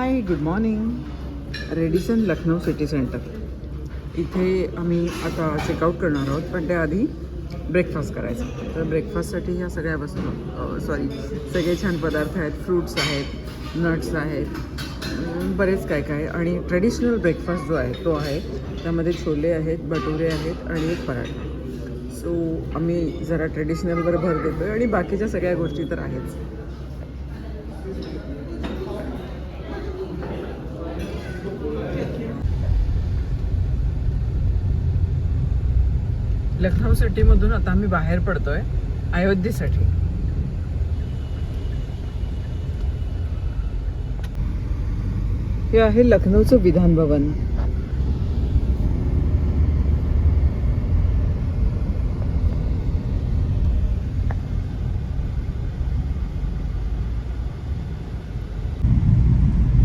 Hi good morning Radisson Lucknow city centre इथे आम्ही आता चेकआउट करणार आहोत पण त्याआधी ब्रेकफास्ट करायचा. तर ब्रेकफास्टसाठी ह्या सगळ्या वस्तू सॉरी सगळे छान पदार्थ आहेत फ्रूट्स आहेत नट्स आहेत बरेच काय काय. आणि ट्रेडिशनल ब्रेकफास्ट जो आहे तो आहे. त्यामध्ये छोले आहेत भटुरे आहेत आणि एक पराठा. सो आम्ही जरा ट्रेडिशनलवर भर देतो आहे आणि बाकीच्या सगळ्या गोष्टी तर आहेच. लखनौ सिटीमधून आता आम्ही बाहेर पडतोय अयोध्येसाठी. हे आहे लखनौचं विधान भवन.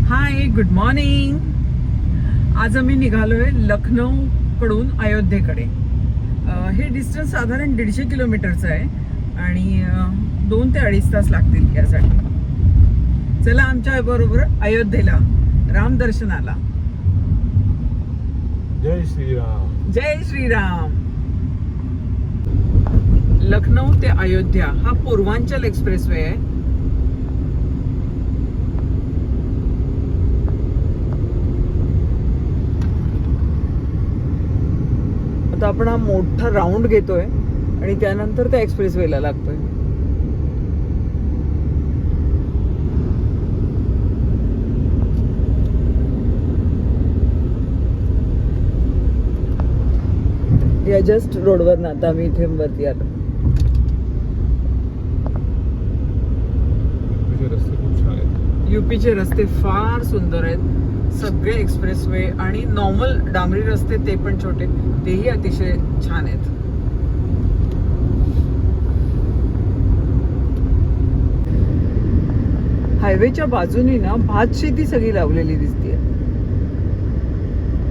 हाय गुड मॉर्निंग आज आम्ही निघालोय लखनौ कडून अयोध्येकडे. हे डिस्टन्स साधारण दीडशे किलोमीटरचं आहे आणि दोन ते अडीच तास लागतील यासाठी. चला आमच्या बरोबर अयोध्येला रामदर्शनाला जय श्रीराम. जय श्रीराम. लखनौ ते अयोध्या हा पूर्वांचल एक्सप्रेसवे आहे. आता आपण हा मोठा राऊंड घेतोय आणि त्यानंतर त्या एक्सप्रेसवेला लागतोय. या जस्ट रोडवर ना आता आम्ही इथे वरती आलो. युपीचे रस्ते फार सुंदर आहेत. सगळे एक्सप्रेसवे आणि नॉर्मल डांबरी रस्ते ते पण छोटे तेही अतिशय छान आहेत. हायवेच्या बाजूनी ना भात शेती सगळी लावलेली दिसते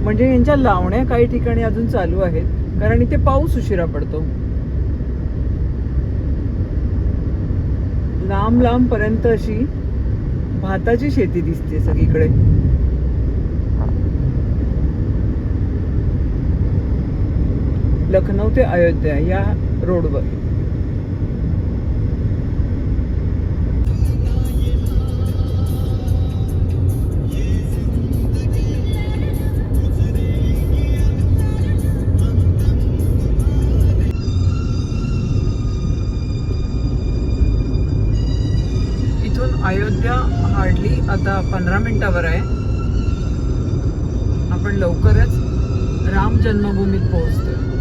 म्हणजे यांच्या लावण्या काही ठिकाणी अजून चालू आहेत कारण इथे पाऊस उशिरा पडतो. लांब लांब पर्यंत अशी भाताची शेती दिसते सगळीकडे. लखनौ ते अयोध्या या रोडवर. इथून अयोध्या हार्डली आता पंधरा मिनिटावर आहे. आपण लवकरच राम जन्मभूमीत पोहोचतोय.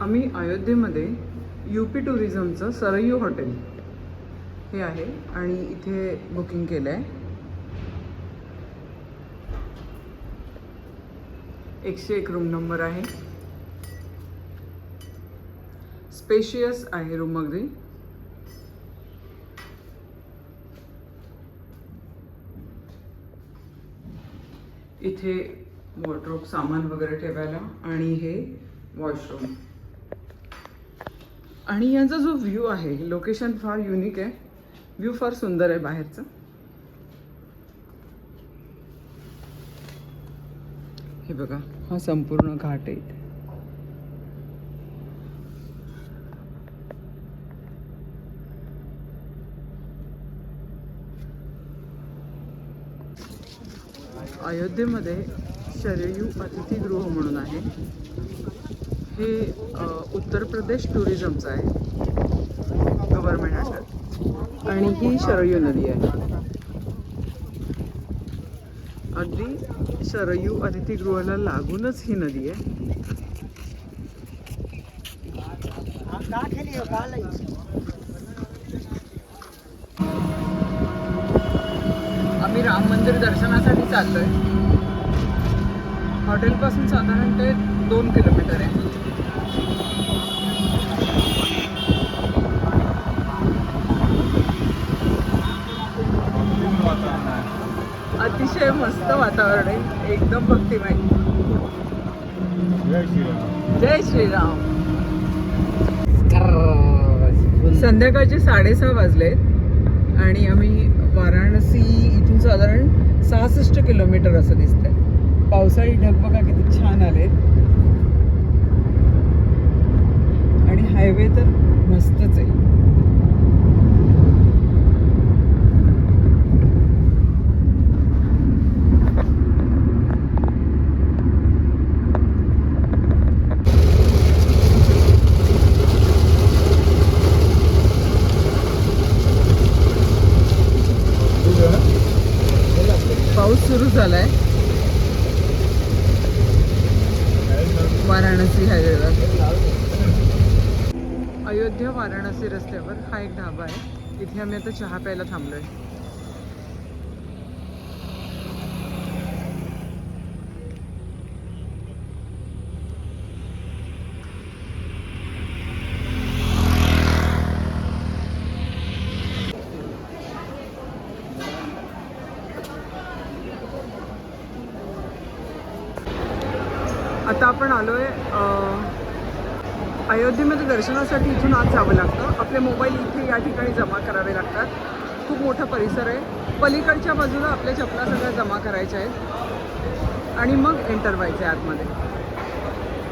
आम्ही अयोध्येमध्ये यू पी टुरिझमचं सरयू हॉटेल हे आहे आणि इथे बुकिंग केलं आहे एकशे एक रूम नंबर आहे. स्पेशियस आहे रूम अगदी. इथे वॉर्ड्रोब सामान वगैरे ठेवायला आणि हे वॉशरूम आणि यांचा जो व्ह्यू आहे लोकेशन फार युनिक आहे. व्ह्यू फार सुंदर आहे बाहेरचं. हे बघा हा संपूर्ण घाट आहे इथे. अयोध्येमध्ये शरयू अतिथीगृह म्हणून आहे. हे उत्तर प्रदेश टुरिझमचं आहे. गव्हर्मेंट अंडर आणि ही शरयू नदी आहे. अगदी शरयू अतिथीगृहाला लागूनच ही नदी आहे. आम्ही राम मंदिर दर्शनासाठी चाललोय. हॉटेलपासून साधारण ते दोन किलोमीटर आहे. अतिशय मस्त वातावरण आहे. एकदम भक्तिमय जय श्रीराम जय श्रीराम. संध्याकाळचे साडेसहा वाजले आणि आम्ही वाराणसी इथून साधारण सहासष्ट किलोमीटर असं दिसतंय. पावसाळी ढग बघा किती छान आले आणि हायवे तर मस्तच आहे. पाऊस सुरू झालाय. वाराणसी हायवेवर अयोध्या वाराणसी रस्त्यावर हा एक ढाबा आहे. इथे आम्ही आता चहा प्यायला थांबलो आहे आता आपण आलो आहे अयोध्येमध्ये दर्शनासाठी इथून आत जावं लागतं. आपले मोबाईल इथे या ठिकाणी जमा करावे लागतात. खूप मोठा परिसर आहे. पलीकडच्या बाजूला आपल्या चपला सगळ्या जमा करायच्या आहेत. आणि मग एंटर व्हायचे आतमध्ये.